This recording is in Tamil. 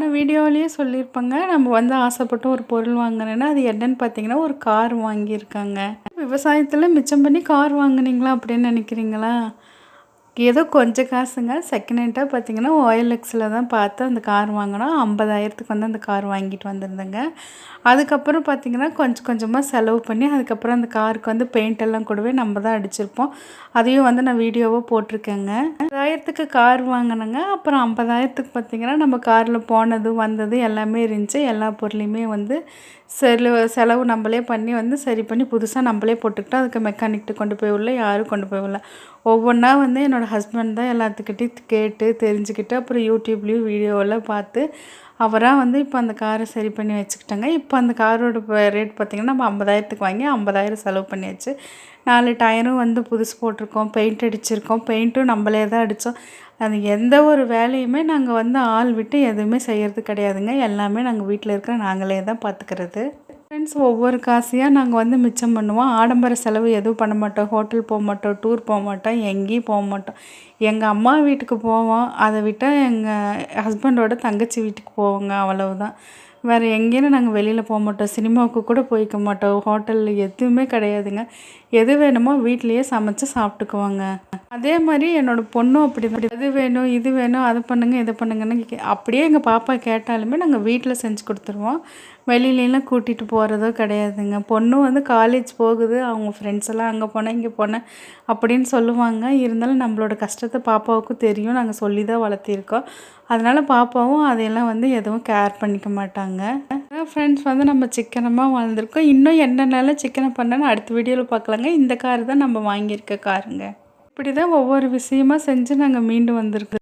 போன வீடியோலேயே சொல்லியிருப்பேங்க. நம்ம வந்து ஆசைப்பட்டு ஒரு பொருள் வாங்கினேன்னா அது என்னன்னு பார்த்தீங்கன்னா ஒரு கார் வாங்கியிருக்காங்க. விவசாயத்தில் மிச்சம் பண்ணி கார் வாங்குனீங்களா அப்படின்னு நினைக்கிறீங்களா? ஏதோ கொஞ்சம் காசுங்க. செகண்ட் ஹேண்டாக பார்த்தீங்கன்னா ஓஎல்எக்ஸில் தான் பார்த்து அந்த கார் வாங்கினோம். ஐம்பதாயிரத்துக்கு வந்து அந்த கார் வாங்கிட்டு வந்திருந்தேங்க. அதுக்கப்புறம் பார்த்தீங்கன்னா கொஞ்சம் கொஞ்சமாக செலவு பண்ணி அதுக்கப்புறம் அந்த காருக்கு வந்து பெயிண்ட் எல்லாம் கூடவே நம்ம தான் அடிச்சிருப்போம். அதையும் வந்து நான் வீடியோவாக போட்டிருக்கேங்க. ஐம்பதாயிரத்துக்கு கார் வாங்கினேங்க. அப்புறம் ஐம்பதாயிரத்துக்கு பார்த்தீங்கன்னா நம்ம காரில் போனது வந்தது எல்லாமே இருந்துச்சு. எல்லா பொருளையுமே வந்து செலவு செலவு நம்மளே பண்ணி வந்து சரி பண்ணி புதுசாக நம்மளே போட்டுக்கிட்டோம். அதுக்கு மெக்கானிக்கிட்ட கொண்டு போய் விடல யாரும் கொண்டு போய் விடல ஒவ்வொன்றா வந்து என்னோடய ஹஸ்பண்ட் தான் எல்லாத்துக்கிட்டையும் கேட்டு தெரிஞ்சுக்கிட்டு அப்புறம் யூடியூப்லேயும் வீடியோவெல்லாம் பார்த்து அவராக வந்து இப்போ அந்த காரை சரி பண்ணி வச்சுக்கிட்டாங்க. இப்போ அந்த காரோட ரேட் பார்த்திங்கன்னா நம்ம ஐம்பதாயிரத்துக்கு வாங்கி ஐம்பதாயிரம் செலவு பண்ணியாச்சு. நாலு டயரும் வந்து புதுசு போட்டிருக்கோம் பெயிண்ட் அடிச்சிருக்கோம் பெயிண்ட்டும் நம்மளே தான் அடித்தோம் அது எந்த ஒரு வேலையுமே நாங்கள் வந்து ஆள் விட்டு எதுவுமே செய்கிறது கிடையாதுங்க. எல்லாமே நாங்கள் வீட்டில் இருக்கிற நாங்களே தான் பார்த்துக்கிறது ஃப்ரெண்ட்ஸ் ஒவ்வொரு காசையாக நாங்கள் வந்து மிச்சம் பண்ணுவோம். ஆடம்பர செலவு எதுவும் பண்ண மாட்டோம். ஹோட்டல் போக மாட்டோம். டூர் போக மாட்டோம். எங்கேயும் போக மாட்டோம். எங்கள் அம்மா வீட்டுக்கு போவோம். அதை விட்டால் எங்கள் ஹஸ்பண்டோட தங்கச்சி வீட்டுக்கு போவோங்க. அவ்வளவுதான். வேறு எங்கேயும் நாங்கள் வெளியில் போக மாட்டோம். சினிமாவுக்கு கூட போய்க்க மாட்டோம். ஹோட்டலில் எதுவுமே கிடையாதுங்க. எது வேணுமோ வீட்லேயே சமைச்சு சாப்பிட்டுக்குவாங்க. அதே மாதிரி என்னோடய பொண்ணும் அப்படி தான் அது வேணும் இது வேணும் அதை பண்ணுங்க இதை பண்ணுங்கன்னு கே- அப்படியே எங்கள் பாப்பா கேட்டாலுமே நாங்கள் வீட்டில் செஞ்சு கொடுத்துருவோம். வெளியிலலாம் கூட்டிகிட்டு போகிறதோ கிடையாதுங்க. பொண்ணும் வந்து காலேஜ் போகுது. அவங்க ஃப்ரெண்ட்ஸ் எல்லாம் அங்கே போனேன் இங்கே போனேன் அப்படின்னு சொல்லுவாங்க. இருந்தாலும் நம்மளோட கஷ்டத்தை பாப்பாவுக்கும் தெரியும். நாங்கள் சொல்லி தான் வளர்த்திருக்கோம். அதனால் பாப்பாவும் அதையெல்லாம் வந்து எதுவும் கேர் பண்ணிக்க மாட்டாங்க. ஃப்ரெண்ட்ஸ் வந்து நம்ம சிக்கனமாக வாழ்ந்திருக்கோம். இன்னும் என்னென்னலாம் சிக்கனை பண்ணேன்னு அடுத்த வீடியோவில் பார்க்கலாங்க. இந்த கார் தான் நம்ம வாங்கியிருக்க காருங்க இப்படி தான் ஒவ்வொரு விஷயமா செஞ்சு நாங்கள் மீண்டு வந்திருக்கு